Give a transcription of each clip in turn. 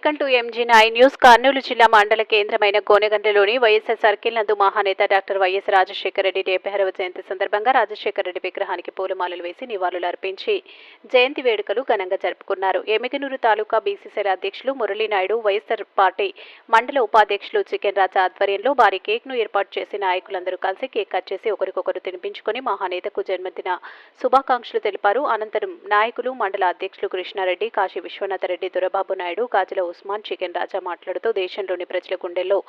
Welcome to MG nine news Kurnool జిల్లా మండల కేంద్రమైన గోనెగండ్లలోని వైఎస్ఆర్ సర్కిల్ నందు మహానేత డాక్టర్ వైఎస్ రాజశేఖర రెడ్డి డెబ్బై జయంతి సందర్భంగా రాజశేఖర రెడ్డి విగ్రహానికి పూలమాలలు వేసి నివాళులు అర్పించి జయంతి వేడుకలు ఘనంగా జరుపుకున్నారు. ఎమిగనూరు తాలూకా బీసీసీల అధ్యక్షులు మురళీనాయుడు వైఎస్ఆర్ పార్టీ మండల ఉపాధ్యక్షులు చికెన్ రాజా ఆధ్వర్యంలో భారీ కేక్ను ఏర్పాటు చేసి నాయకులందరూ కలిసి కేక్ కట్ చేసి ఒకరికొకరు తినిపించుకుని మహానేతకు జన్మదిన శుభాకాంక్షలు తెలిపారు. అనంతరం నాయకులు మండల అధ్యక్షులు కృష్ణారెడ్డి కాశీ విశ్వనాథరెడ్డి దొరబాబు నాయుడు గాజుల ఉస్మాన్ చికెన్ రాజా మాట్లాడుతూ దేశంలోని ప్రజల గుండెల్లో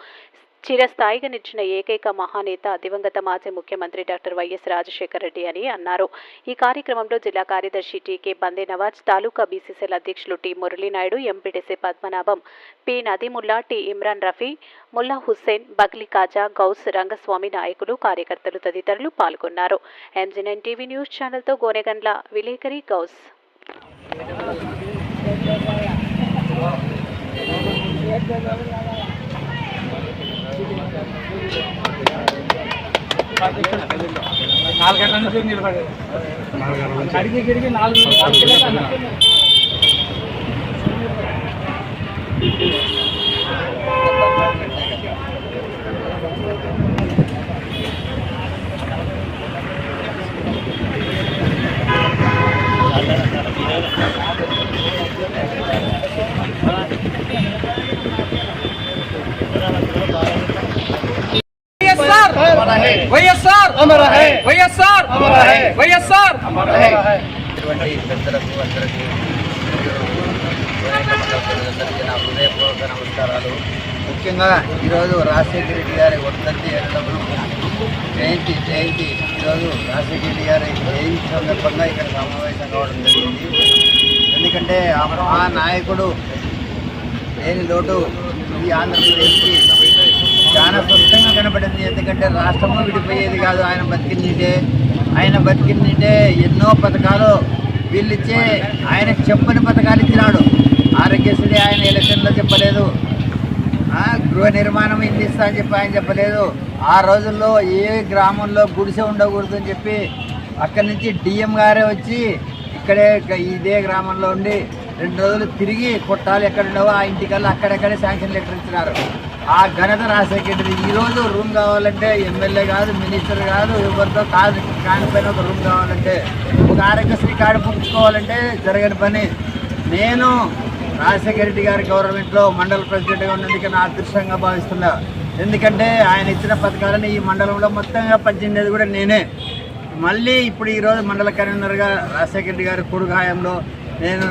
చిరస్థాయిగా నిలిచిన ఏకైక మహానేత దివంగత మాజీ ముఖ్యమంత్రి డాక్టర్ వైఎస్ రాజశేఖర రెడ్డి అని అన్నారు. ఈ కార్యక్రమంలో జిల్లా కార్యదర్శి టీకే బందే నవాజ్ తాలూకా బీసీసీల అధ్యక్షులు T Muralinaidu MPTC Padmanabham P Nadimulla T Imran Rafi Mulla Hussain Bagli Kaja Gouse Rangaswamy నాయకులు కార్యకర్తలు తదితరులు పాల్గొన్నారు. ఎంజీ నైన్ టీవీ న్యూస్ ఛానల్తో గోనెగండ్ల విలేకరి గౌస్. నాలుగు గంటల నుంచి నిలబడి కడిగి గిడిగి నాలుగు నాలుగు కిలోలు పెద్దలకు అందరికీ ప్రజలందరికీ నా హృదయపూర్వక నమస్కారాలు. ముఖ్యంగా ఈరోజు రాజశేఖర రెడ్డి గారి వర్ధంతి జయంతి జయంతి. ఈరోజు రాజశేఖర రెడ్డి గారి జయంతి సందర్భంగా ఇక్కడ సమావేశం కావడం జరిగింది. ఎందుకంటే ఆ నాయకుడు లేని లోటు ఈ ఆంధ్రప్రదేశ్కి చాలా స్పష్టంగా కనపడింది. ఎందుకంటే రాష్ట్రంలో విడిపోయేది కాదు. ఆయన బతికిందింటే ఆయన బతికిందింటే ఎన్నో పథకాలు వీళ్ళిచ్చే ఆయనకు చెప్పని పథకాలు ఇచ్చినాడు. ఆరోగ్యశ్రీ ఆయన ఎలక్షన్లో చెప్పలేదు. గృహ నిర్మాణం ఇల్లు ఇస్తా అని చెప్పి ఆయన చెప్పలేదు. ఆ రోజుల్లో ఏ గ్రామంలో గుడిసె ఉండకూడదు అని చెప్పి అక్కడి నుంచి డిఎం గారే వచ్చి ఇక్కడే ఇదే గ్రామంలో ఉండి రెండు రోజులు తిరిగి కొట్టాలి ఎక్కడ ఉండవో ఆ ఇంటికల్లా అక్కడక్కడే శాంక్షన్ లెటర్ ఇచ్చినారు. ఆ ఘనత రాజశేఖర్ ఈ రోజు రూమ్ కావాలంటే ఎమ్మెల్యే కాదు మినిస్టర్ కాదు ఎవరితో కాదు కానిపైన ఒక రూమ్ కావాలంటే. ఒక ఆరోగ్యశ్రీ కార్డు పుంచుకోవాలంటే జరగని పని. నేను రాజశేఖర రెడ్డి గారి గవర్నమెంట్లో మండల ప్రెసిడెంట్గా ఉన్నందుకు నా అదృష్టంగా భావిస్తున్నా. ఎందుకంటే ఆయన ఇచ్చిన పథకాలను ఈ మండలంలో మొత్తంగా పంచిండేది కూడా నేనే. మళ్ళీ ఇప్పుడు ఈరోజు మండల కన్వీనర్గా రాజశేఖర రెడ్డి గారి కూడుగాయంలో నేను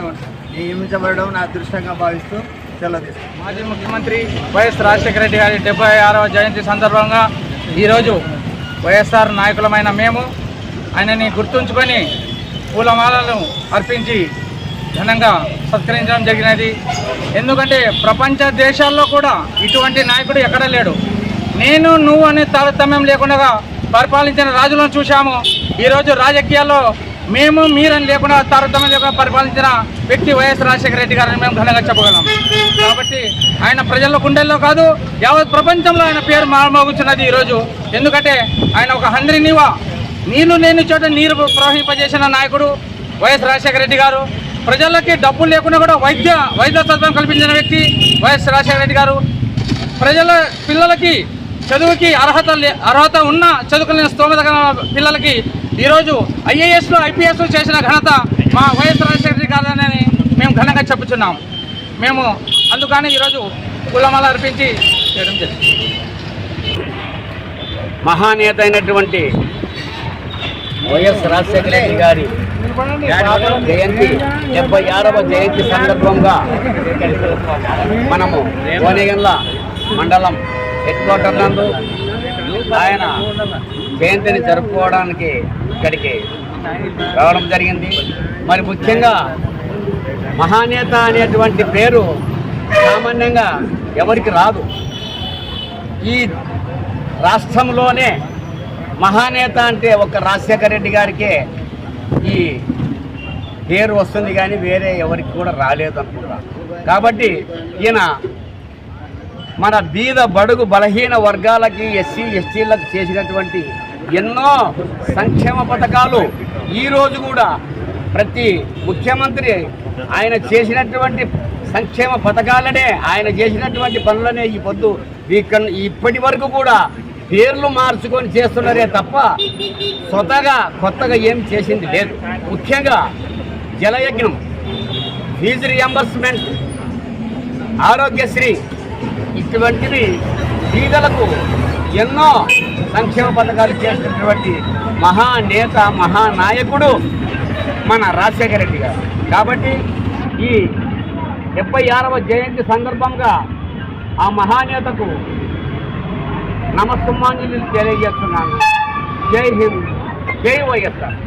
నియమించబడడం నా అదృష్టంగా భావిస్తూ మాజీ ముఖ్యమంత్రి వైఎస్ రాజశేఖర రెడ్డి గారి డెబ్బై ఆరవ జయంతి సందర్భంగా ఈరోజు వైఎస్ఆర్ నాయకులమైన మేము ఆయనని గుర్తుంచుకొని పూలమాలలను అర్పించి ఘనంగా సత్కరించడం జరిగినది. ఎందుకంటే ప్రపంచ దేశాల్లో కూడా ఇటువంటి నాయకుడు ఎక్కడ లేడు. నేను నువ్వు అనే తారతమ్యం లేకుండా పరిపాలించిన రాజులను చూశాము. ఈరోజు రాజకీయాల్లో మేము మీరని లేకుండా తారతమ్యం లేకుండా పరిపాలించిన వ్యక్తి వైఎస్ రాజశేఖర రెడ్డి గారని మేము ఘనంగా చెప్పగలం. కాబట్టి ఆయన ప్రజల గుండెల్లో కాదు యావత్ ప్రపంచంలో ఆయన పేరు మారుమోగుతున్నది ఈరోజు. ఎందుకంటే ఆయన ఒక హండ్రి నీవా. నీళ్ళు లేని చోట నీరు ప్రవహింపజేసిన నాయకుడు వైఎస్ రాజశేఖర రెడ్డి గారు. ప్రజలకి డబ్బులు లేకుండా కూడా వైద్య వైద్య సదుపాయం కల్పించిన వ్యక్తి వైఎస్ రాజశేఖర రెడ్డి గారు. ప్రజల పిల్లలకి చదువుకి అర్హత లే- అర్హత ఉన్న చదువుకునే స్తోమత పిల్లలకి ఈరోజు ఐఏఎస్లు ఐపీఎస్లు చేసిన ఘనత మా వైఎస్ రాజశేఖర రెడ్డి గారని మేము ఘనంగా చెప్పుచున్నాం. మేము అందుకని ఈరోజు కులమాల అర్పించి చేయడం జరిగింది. మహానేత అయినటువంటి వైఎస్ రాజశేఖర రెడ్డి గారి జయంతి డెబ్బై ఆరవ జయంతి సందర్భంగా మనము మండలం హెడ్ క్వార్టర్ నందు ఆయన జయంతిని జరుపుకోవడానికి ఇక్కడికి రావడం జరిగింది. మరి ముఖ్యంగా మహానేత అనేటువంటి పేరు సామాన్యంగా ఎవరికి రాదు. ఈ రాష్ట్రంలోనే మహానేత అంటే ఒక రాజశేఖర రెడ్డి గారికే ఈ పేరు వస్తుంది కానీ వేరే ఎవరికి కూడా రాలేదు అనుకుంటా. కాబట్టి ఈయన మన బీద బడుగు బలహీన వర్గాలకి ఎస్సీ ఎస్టీలకు చేసినటువంటి ఎన్నో సంక్షేమ పథకాలు ఈరోజు కూడా ప్రతి ముఖ్యమంత్రి ఆయన చేసినటువంటి సంక్షేమ పథకాలనే ఆయన చేసినటువంటి పనులనే ఈ పొద్దు ఇప్పటి వరకు కూడా పేర్లు మార్చుకొని చేస్తున్నారే తప్ప స్వతగా కొత్తగా ఏం చేసింది లేదు. ముఖ్యంగా జలయజ్ఞం ఫీజు రియంబర్స్మెంట్ ఆరోగ్యశ్రీ ఇటువంటివి బీదలకు ఎన్నో సంక్షేమ పథకాలు చేస్తున్నటువంటి మహానేత మహానాయకుడు మన రాజశేఖర రెడ్డి గారు. కాబట్టి ఈ డెబ్బై ఆరవ జయంతి సందర్భంగా ఆ మహానేతకు నమస్సుమాంజలి తెలియజేస్తున్నాను. జై హింద్. జై వైఎస్ఆర్.